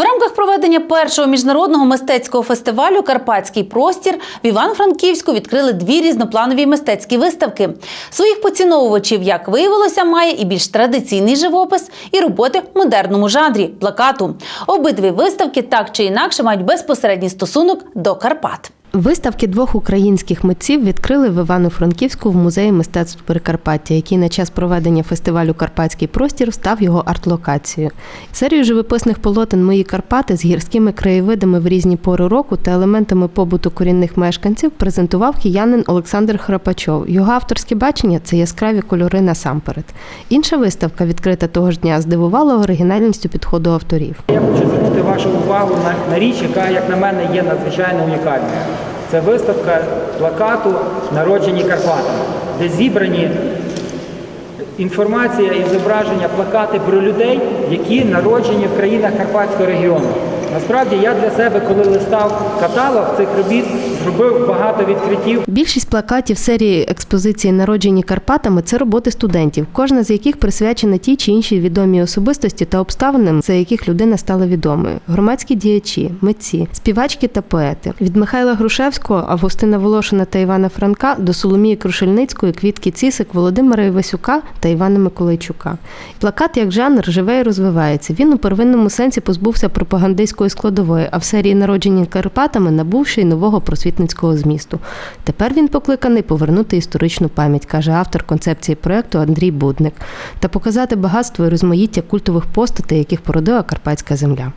В рамках проведення першого міжнародного мистецького фестивалю Карпатський простір в Івано-Франківську відкрили дві різнопланові мистецькі виставки. Своїх поціновувачів, як виявилося, має і більш традиційний живопис, і роботи в модерному жанрі плакату. Обидві виставки так чи інакше мають безпосередній стосунок до Карпат. Виставки двох українських митців відкрили в Івано-Франківську в музеї мистецтв Прикарпаття, який на час проведення фестивалю Карпатський простір став його арт-локацією. Серію живописних полотен Мої Карпати з гірськими краєвидами в різні пори року та елементами побуту корінних мешканців презентував киянин Олександр Храпачов. Його авторське бачення це яскраві кольори насамперед. Інша виставка, відкрита того ж дня, здивувала оригінальністю підходу авторів. Я хочу звернути вашу увагу на, річ, яка, як на мене, є надзвичайно унікальною. Це виставка плакату Народжені Карпатами, де зібрані інформація і зображення плакати про людей, які народжені в країнах Карпатського регіону. Насправді я для себе, коли листав каталог цих робіт, зробив багато відкриттів. Більшість плакатів серії експозиції Народжені Карпатами це роботи студентів, кожна з яких присвячена тій чи іншій відомій особистості та обставинам, за яких людина стала відомою. Громадські діячі, митці, співачки та поети. Від Михайла Грушевського, Августина Волошина та Івана Франка до Соломії Крушельницької, Квітки Цісик, Володимира Івасюка та Івана Миколайчука. Плакат як жанр живе і розвивається. Він у первинному сенсі позбувся пропагандистської складової, а в серії Народжені Карпатами набувши й нового просвітницького змісту. Тепер він покликаний повернути історичну пам'ять, каже автор концепції проекту Андрій Будник, та показати багатство і розмаїття культових постатей, яких породила Карпатська земля.